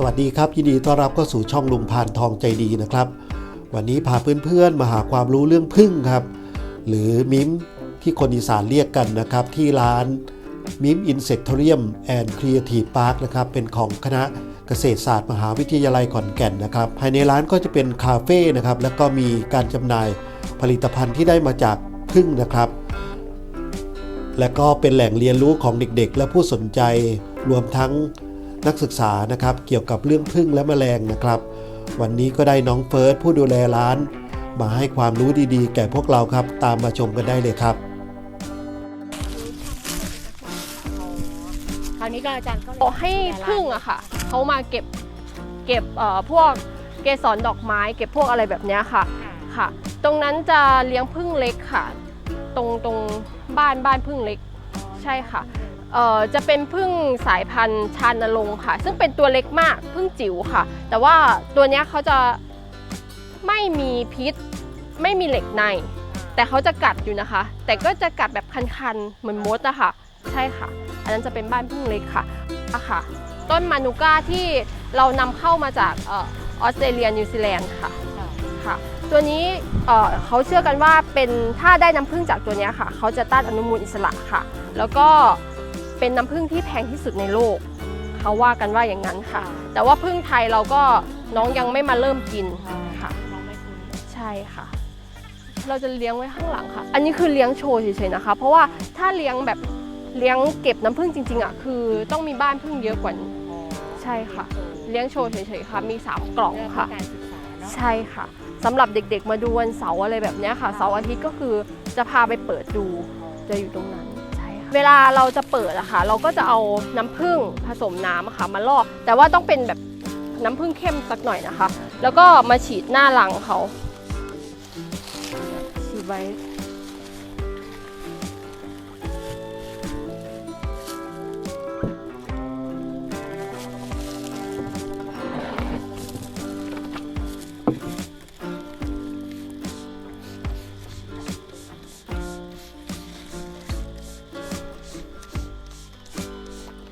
สวัสดีครับยินดีต้อนรับเข้าสู่ช่องลุงพานทองใจดีนะครับ วันนี้พาเพื่อนๆมาหาความรู้เรื่องพึ่งครับ หรือมิมที่คนอีสานเรียกกันนะครับ ที่ร้านมิมอินเซกทอรียมแอนด์ครีเอทีฟพาร์คนะครับเป็นของคณะเกษตรศาสตร์มหาวิทยาลัยขอนแก่นนะครับภายในร้านก็จะเป็นคาเฟ่นะครับแล้วก็มีการจำหน่ายผลิตภัณฑ์ที่ได้มาจากพึ่งนะครับ และก็เป็นแหล่งเรียนรู้ของเด็กๆ และผู้สนใจรวมทั้ง นักศึกษานะครับเกี่ยวกับเรื่องพึ่งและแมลงนะครับ วันนี้ก็ได้น้องเฟิร์สผู้ดูแลร้าน มาให้ความรู้ดีๆ แก่พวกเราครับ ตามมาชมกันได้เลยครับ คราวนี้ก็อาจารย์ก็เลยบอกให้พึ่งอะค่ะเขามาเก็บเก็บเอ่อพวกเกสรดอกไม้ เก็บพวกอะไรแบบเนี้ยค่ะค่ะ ตรงนั้นจะเลี้ยงพึ่งเล็กค่ะ ตรงตรงบ้านบ้านพึ่งเล็กใช่ค่ะ เอ่อจะเป็นพึ่งสายพันธุ์ชานลงค่ะ ซึ่งเป็นตัวเล็กมากพึ่งจิ๋วค่ะ แต่ว่าตัวเนี้ยเขาจะไม่มีพิษ ไม่มีเหล็กใน แต่เขาจะกัดอยู่นะคะ แต่ก็จะกัดแบบคันๆ เหมือนมดอะค่ะ ใช่ค่ะ อันนั้นจะเป็นบ้านพึ่งเล็กค่ะอะค่ะ ต้นมานูก้าที่เรานำเข้ามาจากเออออสเตรเลียนิวซีแลนด์ค่ะ ค่ะตัวนี้เอ่อเขาเชื่อกันว่าเป็นถ้าได้น้ำผึ้งจากตัวเนี้ยค่ะ เขาจะต้านอนุมูลอิสระค่ะ แล้วก็ เป็นน้ำผึ้งที่แพงที่สุดในโลก เขาว่ากันว่าอย่างนั้นค่ะ แต่ว่าผึ้งไทยเราก็น้องยังไม่มาเริ่มกินค่ะน้องไม่คุ้นใช่ค่ะ เราจะเลี้ยงไว้ข้างหลังค่ะ อันนี้คือเลี้ยงโชว์เฉยๆนะคะ เพราะว่าถ้าเลี้ยงแบบเลี้ยงเก็บน้ำผึ้งจริงๆอะคือต้องมีบ้านผึ้งเยอะกว่านี้ใช่ค่ะ เลี้ยงโชว์เฉยๆค่ะมี3กล่องค่ะ ใช่ค่ะสำหรับเด็กๆ มาดูวันเสาร์อะไรแบบนี้ค่ะเสาร์อาทิตย์ก็คือจะพาไปเปิดดูจะอยู่ตรงนั้น เวลาเราจะเปิดอะค่ะ เราก็จะเอาน้ำผึ้งผสมน้ำอะค่ะมาลอก แต่ว่าต้องเป็นแบบน้ำผึ้งเข้มสักหน่อยนะคะ แล้วก็มาฉีดหน้ารังเขาฉีดไว้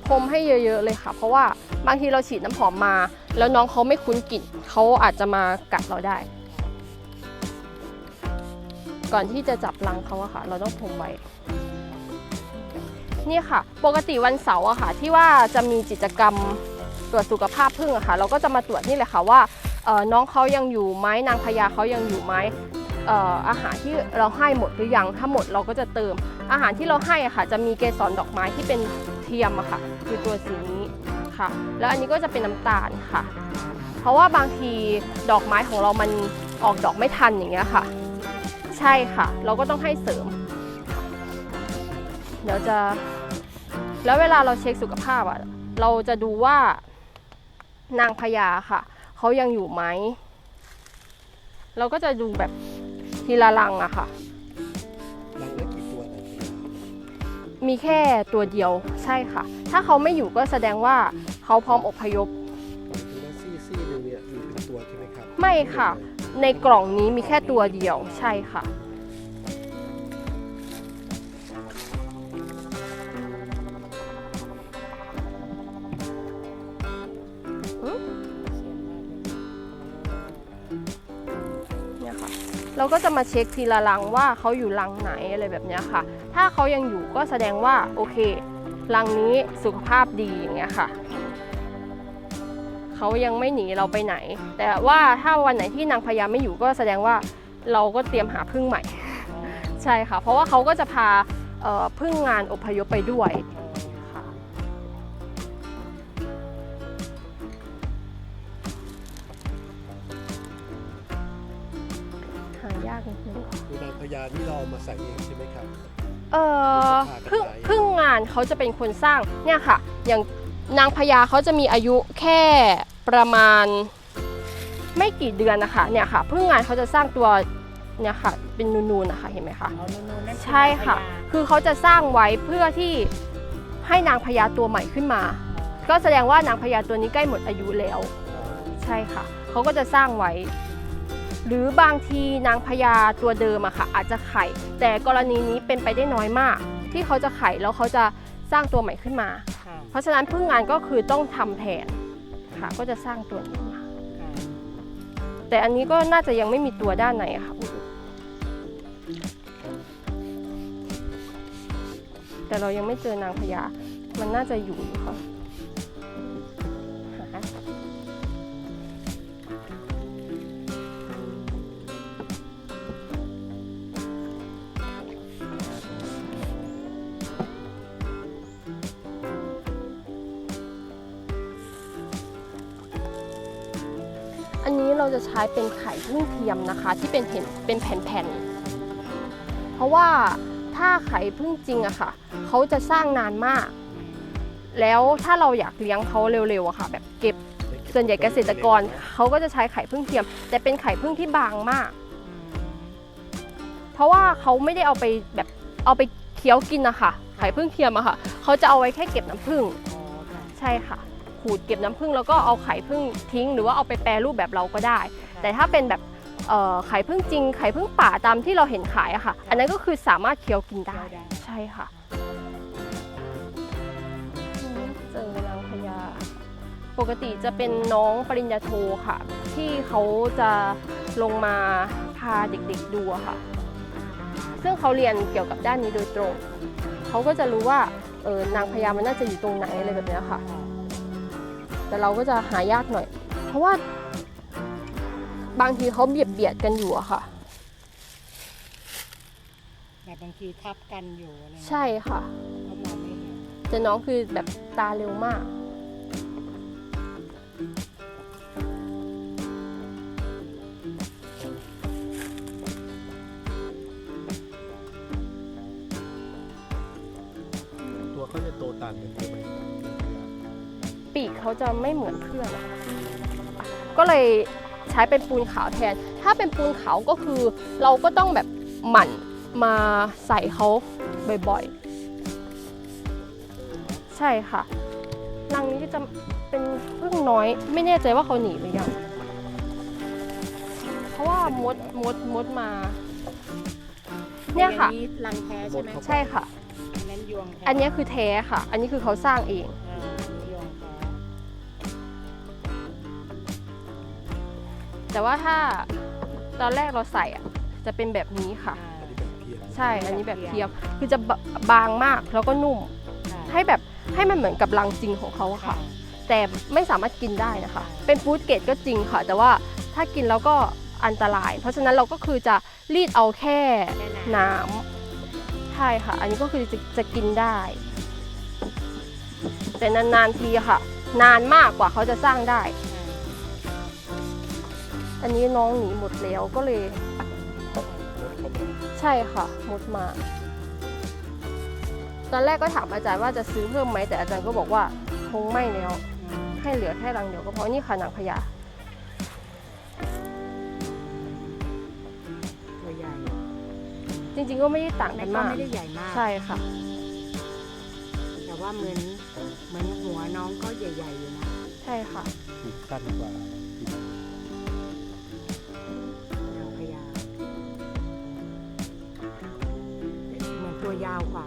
พรมให้เยอะๆเลยค่ะ เพราะว่าบางทีเราฉีดน้ำหอมมา แล้วน้องเขาไม่คุ้นกลิ่นเขาอาจจะมากัดเราได้ ก่อนที่จะจับรังเขาอะค่ะ เราต้องพรมไว้นี่ค่ะ ปกติวันเสาร์อะค่ะ ที่ว่าจะมีกิจกรรมตรวจสุขภาพพึ่งอะค่ะ เราก็จะมาตรวจนี่แหละค่ะว่าน้องเขายังอยู่ไหมนางพญาเขายังอยู่ไหมเอ่ออาหารที่เราให้หมดหรือยังถ้าหมดเราก็จะเติม อาหารที่เราให้อะค่ะ จะมีเกสรดอกไม้ที่เป็น เทียมอะค่ะ คือตัวสีนี้ค่ะ แล้วอันนี้ก็จะเป็นน้ำตาลค่ะ เพราะว่าบางทีดอกไม้ของเรามันออกดอกไม่ทันอย่างเงี้ยค่ะ ใช่ค่ะ เราก็ต้องให้เสริม เดี๋ยวจะ แล้วเวลาเราเช็คสุขภาพอะเราจะดูว่านางพญาค่ะเขายังอยู่ไหม เราก็จะดูแบบทีละรังอะค่ะ มีแค่ตัวเดียวใช่ค่ะ ถ้าเขาไม่อยู่ก็แสดงว่าเขาพร้อมอพยพคือว่าซี่ซี่หนึ่งเนี่ยมีเป็นตัวใช่ไหมครับไม่ค่ะ ในกล่องนี้มีแค่ตัวเดียวใช่ค่ะ เราก็จะมาเช็คทีละรังว่าเขาอยู่รังไหนอะไรแบบนี้ค่ะ ถ้าเขายังอยู่ก็แสดงว่าโอเครังนี้สุขภาพดีอย่างเงี้ยค่ะเขายังไม่หนีเราไปไหน แต่ว่าถ้าวันไหนที่นางพญาไม่อยู่ก็แสดงว่าเราก็เตรียมหาพึ่งใหม่ ใช่ค่ะ เพราะว่าเขาก็จะพาพึ่งงานอพยพไปด้วยากนิดนึงคือนางพญาที่เราเอามาใส่เองใช่ไหมครับ เออพึ่งพึ่งงานเขาจะเป็นคนสร้างเนี่ยค่ะ อย่างนางพญาเขาจะมีอายุแค่ประมาณไม่กี่เดือนนะคะเนี่ยค่ะพึ่งงานเขาจะสร้างตัวเนี่ยค่ะเป็นนูนๆนะคะเห็นไหมคะนูนๆนั่นใช่ค่ะ คือเขาจะสร้างไว้เพื่อที่ให้นางพญาตัวใหม่ขึ้นมา ก็แสดงว่านางพญาตัวนี้ใกล้หมดอายุแล้ว ใช่ค่ะเขาก็จะสร้างไว้ หรือบางทีนางพญาตัวเดิมอะค่ะ อาจจะไข่ แต่กรณีนี้เป็นไปได้น้อยมาก ที่เขาจะไข่แล้วเขาจะสร้างตัวใหม่ขึ้นมา ค่ะเพราะฉะนั้นพึ่งงานก็คือต้องทำแทนค่ะ ก็จะสร้างตัวนี้มาค่ะแต่อันนี้ก็น่าจะยังไม่มีตัวด้านในอะค่ะอุ๊ยแต่เรายังไม่เจอนางพญามันน่าจะอยู่อยู่ค่ะ เราจะใช้เป็นไข่พึ่งเทียมนะคะ ที่เป็นเห็นเป็นแผ่นๆ เพราะว่าถ้าไข่พึ่งจริงอะค่ะเขาจะสร้างนานมาก แล้วถ้าเราอยากเลี้ยงเขาเร็วๆอะค่ะ แบบเก็บส่วนใหญ่เกษตรกรเขาก็จะใช้ไข่พึ่งเทียม แต่เป็นไข่พึ่งที่บางมาก เพราะว่าเขาไม่ได้เอาไปแบบเอาไปเคี้ยวกินนะคะไข่พึ่งเทียมอะค่ะเขาจะเอาไว้แค่เก็บน้ำผึ้งใช่ค่ะ ขูดเก็บน้ำผึ้งแล้วก็เอาไข่ผึ้งทิ้ง หรือว่าเอาไปแปรรูปแบบเราก็ได้ แต่ถ้าเป็นแบบเอ่อไข่ผึ้งจริง ไข่ผึ้งป่าตามที่เราเห็นขายอะค่ะ อันนั้นก็คือสามารถเคี้ยวกินได้เคี้ยวได้ใช่ค่ะเจอนางพญาปกติจะเป็นน้องปริญญาโทค่ะ ที่เขาจะลงมาพาเด็กๆดูอะค่ะ ซึ่งเขาเรียนเกี่ยวกับด้านนี้โดยตรง เขาก็จะรู้ว่าเออนางพญามันน่าจะอยู่ตรงไหนอะไรแบบเนี้ยค่ะ แต่เราก็จะหายากหน่อย เพราะว่า บางทีเขาเบียดเบียดกันอยู่อะค่ะ แบบบางทีทับกันอยู่อะไรเงี้ยใช่ค่ะ เขามองไม่เห็นแต่น้องคือแบบตาเร็วมาก ตัวเขาจะโตต่างกันใช่ไหมปีก เขาจะไม่เหมือนเพื่อนอะก็เลยใช้เป็นปูนขาวแทน ถ้าเป็นปูนขาวก็คือเราก็ต้องแบบหมั่นมาใส่เขาบ่อยๆ ใช่ค่ะรังนี้ก็จะเป็นพึ่งน้อย ไม่แน่ใจว่าเขาหนีหรือยังเพราะว่ามดมดมดมา เนี่ยค่ะอันนี้รังแท้ใช่ไหมใช่ค่ะ อันนั้นยวงแท้ อันนี้คือแท้ค่ะ อันนี้คือเขาสร้างเอง แต่ว่าถ้าตอนแรกเราใส่อะจะเป็นแบบนี้ค่ะอ่าอันนี้เป็นเพียงใช่อันนี้แบบเทียมคือจะบบางมากแล้วก็นุ่มค่ะให้แบบให้มันเหมือนกับรังจริงของเขาอะค่ะ แต่ไม่สามารถกินได้นะคะ เป็นฟู้ดเกรดก็จริงค่ะ แต่ว่าถ้ากินแล้วก็อันตราย เพราะฉะนั้นเราก็คือจะรีดเอาแค่น้ำใช่ค่ะ อันนี้ก็คือจะจะกินได้ แต่นานๆทีค่ะ นานมากกว่าเขาจะสร้างได้ อันนี้น้องหนีหมดแล้วก็เลยรถเข้ามาใช่ค่ะหมดมา ตอนแรกก็ถามอาจารย์ว่าจะซื้อเพิ่มไหมแต่อาจารย์ก็บอกว่าคงไม่แล้วอืมให้เหลือแค่รังเดียวก็พอนี่ค่ะนางพญาตัวใหญ่จริง ๆ ก็ไม่ได้ต่างแต่กันก็มากไม่ได้ใหญ่มาก ใช่ค่ะ แต่ว่าเหมือนเหมือนหัวน้องก็ใหญ่ๆอยู่นะ ใช่ค่ะปีกสั้นกว่า ยาวกว่า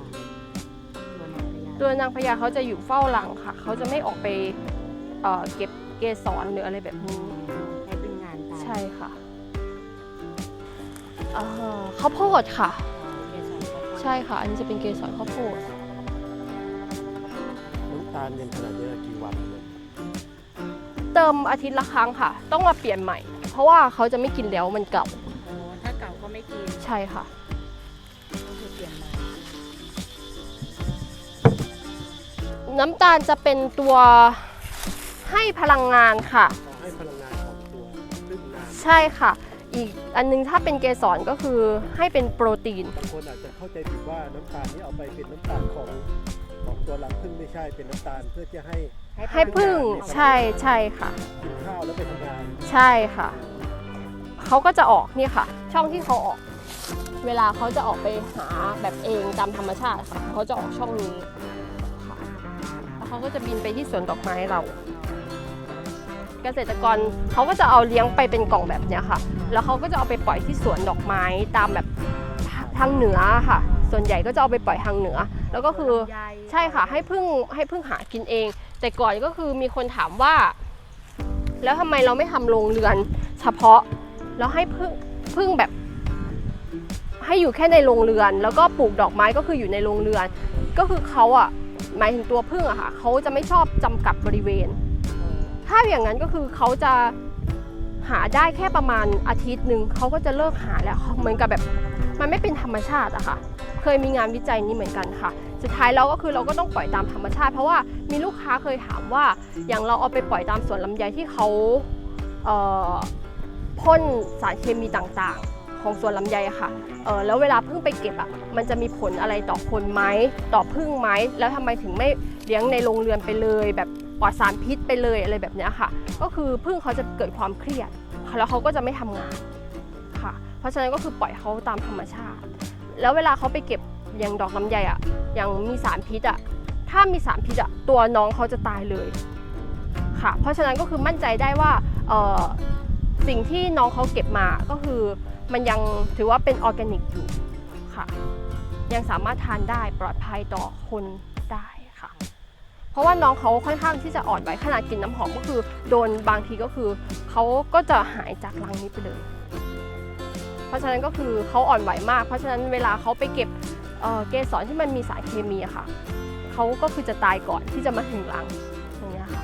ตัวนางพญาตัวนางพญาเขาจะอยู่เฝ้ารังค่ะ เขาจะไม่ออกไปเอ่อเก็บเกสรหรืออะไรแบบนี้ ให้เป็นงานตามใช่ค่ะเอ่อข้าวโพดค่ะ เกสรเขาก็ใช่ค่ะ อันนี้จะเป็นเกสรข้าวโพด น้ำตาลเย็นขนาดนี้กี่วันเนี่ยเติมอาทิตย์ละครั้งค่ะ ต้องมาเปลี่ยนใหม่ เพราะว่าเขาจะไม่กินแล้วมันเก่า โอ้ถ้าเก่าก็ไม่กิน ใช่ค่ะ น้ำตาลจะเป็นตัวให้พลังงานค่ะขอให้พลังงานของตัวซึ่งงานใช่ค่ะ อีกอันนึงถ้าเป็นเกสรก็คือให้เป็นโปรตีนบางคนอาจจะเข้าใจผิดว่าน้ำตาลนี้เอาไปเป็นน้ำตาลของของตัวรังพึ่งไม่ใช่เป็นน้ำตาลเพื่อจะให้ให้พึ่งใช่ใช่ค่ะ กินข้าวแล้วไปทำงานใช่ค่ะ เขาก็จะออกนี่ค่ะ ช่องที่เขาออก เวลาเขาจะออกไปหาแบบเองตามธรรมชาติค่ะเขาจะออกช่องนี้ค่ะแล้ว เขาก็จะบินไปที่สวนดอกไม้เรา เกษตรกรเขาก็จะเอาเลี้ยงไปเป็นกล่องแบบเนี้ยค่ะ แล้วเขาก็จะเอาไปปล่อยที่สวนดอกไม้ตามแบบทางเหนือค่ะ ส่วนใหญ่ก็จะเอาไปปล่อยทางเหนือ แล้วก็คือใช่ค่ะให้พึ่งให้พึ่งหากินเอง แต่ก่อนก็คือมีคนถามว่า แล้วทำไมเราไม่ทำโรงเรือนเฉพาะแล้วให้พึ่งพึ่งแบบให้อยู่แค่ในโรงเรือน แล้วก็ปลูกดอกไม้ก็คืออยู่ในโรงเรือน ก็คือเขาอะ หมายถึงตัวพึ่งอะค่ะเขาจะไม่ชอบจำกัดบริเวณ ถ้าอย่างนั้นก็คือเขาจะหาได้แค่ประมาณอาทิตย์หนึ่งเขาก็จะเลิกหาแล้วเหมือนกับแบบมันไม่เป็นธรรมชาติอะค่ะ เคยมีงานวิจัยนี้เหมือนกันค่ะ สุดท้ายเราก็คือเราก็ต้องปล่อยตามธรรมชาติ เพราะว่ามีลูกค้าเคยถามว่าอย่างเราเอาไปปล่อยตามสวนลำไยที่เขาเพ่นสารเคมีต่างๆ ของสวนลำไยค่ะเออแล้วเวลาพึ่งไปเก็บอะมันจะมีผลอะไรต่อคนไหมต่อพึ่งไหมแล้วทำไมถึงไม่เลี้ยงในโรงเรือนไปเลย แบบปลอดสารพิษไปเลยอะไรแบบนี้ค่ะ ก็คือพึ่งเขาจะเกิดความเครียดแล้วเขาก็จะไม่ทำงานค่ะ เพราะฉะนั้นก็คือปล่อยเขาตามธรรมชาติ แล้วเวลาเขาไปเก็บอย่างดอกลำไยอะอย่างมีสารพิษอะถ้ามีสารพิษอะตัวน้องเขาจะตายเลยค่ะ เพราะฉะนั้นก็คือมั่นใจได้ว่าเอ่อสิ่งที่น้องเขาเก็บมาก็คือ มันยังถือว่าเป็นออร์แกนิกอยู่ค่ะ ยังสามารถทานได้ปลอดภัยต่อคนได้ค่ะ เพราะว่าน้องเขาค่อนข้างที่จะอ่อนไหวขนาดกลินน้ำหอมก็คือโดนบางทีก็คือเขาก็จะหายจากรังนี้ไปเลย เพราะฉะนั้นก็คือเขาอ่อนไหวมาก เพราะฉะนั้นเวลาเขาไปเก็บเอ่อเกสรที่มันมีสารเคมีอะค่ะเขาก็คือจะตายก่อนที่จะมาถึงรังอย่างเงี้ยค่ะ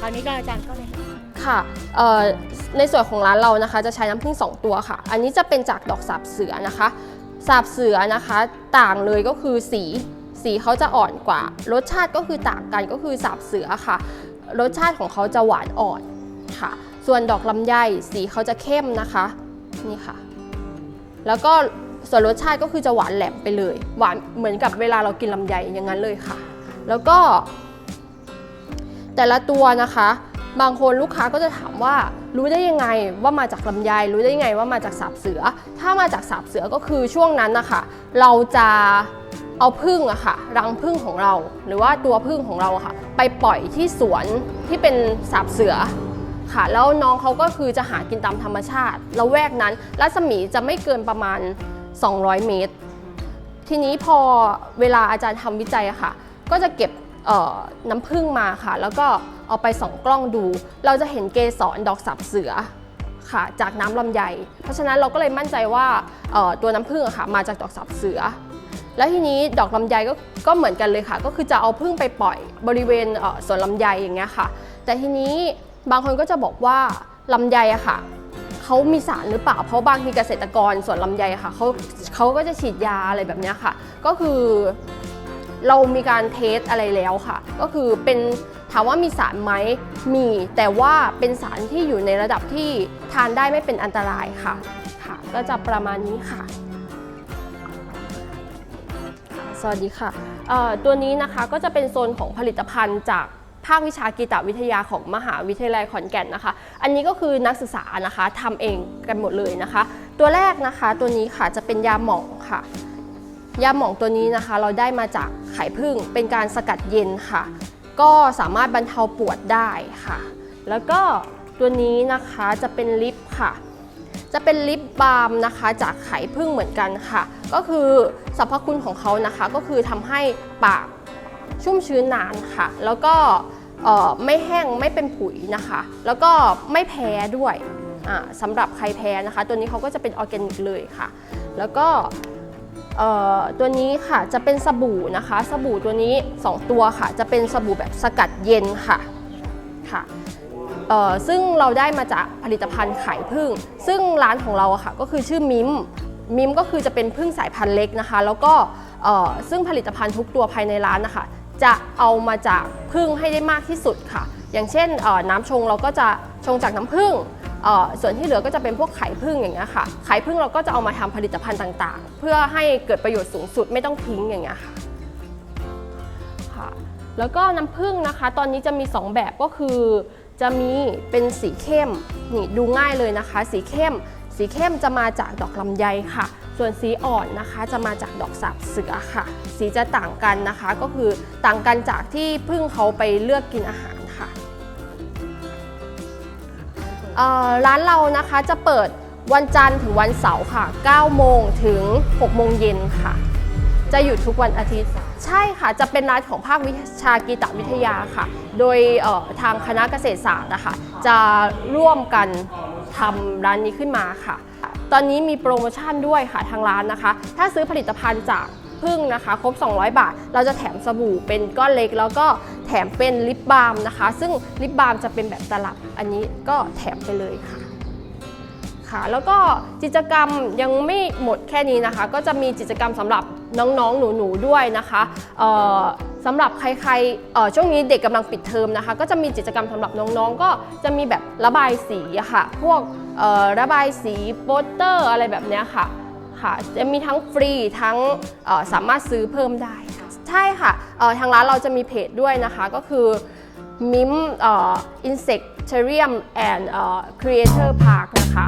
ตอนนี้ก็อาจารย์ก็เลย ค่ะในส่วนของร้านเรานะคะจะใช้น้ำผึ้ง2 ตัวค่ะ อันนี้จะเป็นจากดอกสาบเสือนะคะสาบเสือนะคะต่างเลยก็คือสีสีเขาจะอ่อนกว่า รสชาติก็คือต่างกันก็คือสาบเสือค่ะ รสชาติของเขาจะหวานอ่อนค่ะ ส่วนดอกลำไยสีเขาจะเข้มนะคะนี่ค่ะ แล้วก็ส่วนรสชาติก็คือจะหวานแหลมไปเลย หวานเหมือนกับเวลาเรากินลำไยอย่างนั้นเลยค่ะ แล้วก็ แต่ละตัวนะคะ บางคนลูกค้าก็จะถามว่ารู้ได้ยังไงว่ามาจากลำไย รู้ได้ยังไงว่ามาจากสาบเสือ ถ้ามาจากสาบเสือก็คือช่วงนั้นนะคะเราจะเอาพึ่งอะค่ะรังพึ่งของเรา หรือว่าตัวพึ่งของเราะค่ะ ไปปล่อยที่สวนที่เป็นสาบเสือค่ะ แล้วน้องเขาก็คือจะหากินตามธรรมชาติแล้วแวกนั้นรัศมีจะไม่เกินประมาณ 200 เมตร ทีนี้พอเวลาอาจารย์ทำวิจัยอะค่ะ ก็จะเก็บน้ำผึ้งมาค่ะ แล้วก็ เอาไปส่องกล้องดู เราจะเห็นเกสรดอกสับเสือค่ะจากน้ำลำไย เพราะฉะนั้นเราก็เลยมั่นใจว่าตัวน้ำผึ้งอะค่ะมาจากดอกสับเสือ แล้วทีนี้ดอกลำไยก็ก็เหมือนกันเลยค่ะ ก็คือจะเอาผึ้งไปปล่อยบริเวณเสวนลำไยอย่างเงี้ยค่ะ แต่ทีนี้บางคนก็จะบอกว่าลำไยอะค่ะเขามีสารหรือเปล่า เพราะบางทีเกษตรกรสวนลำไยค่ะเขาเขาก็จะฉีดยาอะไรแบบนี้ค่ะ ก็คือเรามีการเทสอะไรแล้วค่ะ ก็คือเป็น ถามว่ามีสารไหมมี แต่ว่าเป็นสารที่อยู่ในระดับที่ทานได้ไม่เป็นอันตรายค่ะค่ะ ก็จะประมาณนี้ค่ะสวัสดีค่ะตัวนี้นะคะก็จะเป็นโซนของผลิตภัณฑ์จากภาควิชากีตวิทยาของมหาวิทยาลัยขอนแก่นนะคะ อันนี้ก็คือนักศึกษานะคะทำเองกันหมดเลยนะคะ ตัวแรกนะคะตัวนี้ค่ะจะเป็นยาหม่องค่ะ ยาหม่องตัวนี้นะคะเราได้มาจากไข่ผึ้งเป็นการสกัดเย็นค่ะ ก็สามารถบรรเทาปวดได้ค่ะ แล้วก็ตัวนี้นะคะจะเป็นลิปค่ะ จะเป็นลิปบาล์มนะคะจากไข่ผึ้งเหมือนกันค่ะ ก็คือสรรพคุณของเขานะคะก็คือทำให้ปากชุ่มชื้นนานค่ะ แล้วก็ไม่แห้งไม่เป็นผุยนะคะ แล้วก็ไม่แพ้ด้วยสำหรับใครแพ้นะคะ ตัวนี้เขาก็จะเป็นออร์แกนิกเลยค่ะ แล้วก็ ตัวนี้ค่ะจะเป็นสบู่นะคะ สบู่ตัวนี้ 2 ตัวค่ะ จะเป็นสบู่แบบสกัดเย็นค่ะค่ะซึ่งเราได้มาจากผลิตภัณฑ์ไข่พึ่ง ซึ่งร้านของเราอะค่ะก็คือชื่อมิมมิมก็คือจะเป็นพึ่งสายพันธุ์เล็กนะคะ แล้วก็ซึ่งผลิตภัณฑ์ทุกตัวภายในร้านนะคะ จะเอามาจากพึ่งให้ได้มากที่สุดค่ะ อย่างเช่นน้ำชงเราก็จะชงจากน้ำผึ้ง ส่วนที่เหลือก็จะเป็นพวกไข่พึ่งอย่างเงี้ยค่ะ ไข่พึ่งเราก็จะเอามาทำผลิตภัณฑ์ต่างๆ เพื่อให้เกิดประโยชน์สูงสุดไม่ต้องทิ้งอย่างเงี้ยค่ะค่ะ แล้วก็น้ำผึ้งนะคะ ตอนนี้จะมี 2 แบบก็คือ จะมีเป็นสีเข้มนี่ดูง่ายเลยนะคะ สีเข้ม สีเข้มจะมาจากดอกลำไยค่ะ ส่วนสีอ่อนนะคะจะมาจากดอกสับเสือค่ะ สีจะต่างกันนะคะก็คือต่างกันจากที่พึ่งเขาไปเลือกกินอาหาร ร้านเรานะคะจะเปิดวันจันทร์ถึงวันเสาร์ค่ะ 9 โมงถึง 6 โมงเย็นค่ะ จะหยุดทุกวันอาทิตย์ ใช่ค่ะ จะเป็นร้านของภาควิชากีตวิทยาค่ะ โดยทางคณะเกษตรศาสตร์นะคะ จะร่วมกันทำร้านนี้ขึ้นมาค่ะ ตอนนี้มีโปรโมชั่นด้วยค่ะทางร้านนะคะ ถ้าซื้อผลิตภัณฑ์จากพึ่งนะคะ ครบ 200 บาท เราจะแถมสบู่เป็นก้อนเล็กแล้วก็ ถมเป็นลิปบาล์มนะคะ ซึ่งลิปบาล์มจะเป็นแบบตลับ อันนี้ก็แถมไปเลยค่ะค่ะ แล้วก็กิจกรรมยังไม่หมดแค่นี้นะคะ ก็จะมีกิจกรรมสำหรับน้องๆ หนูๆ ด้วยนะคะสำหรับใครๆช่วงนี้เด็กกำลังปิดเทอมนะคะ ก็จะมีกิจกรรมสำหรับน้องๆ ก็จะมีแบบระบายสีค่ะ พวกระบายสีโปสเตอร์อะไรแบบนี้ค่ะค่ะ จะมีทั้งฟรีทั้งสามารถซื้อเพิ่มได้ ใช่ค่ะทางร้านเราจะมีเพจด้วยนะคะก็คือมิม Insectarium and เอ่อ Creator Park นะคะ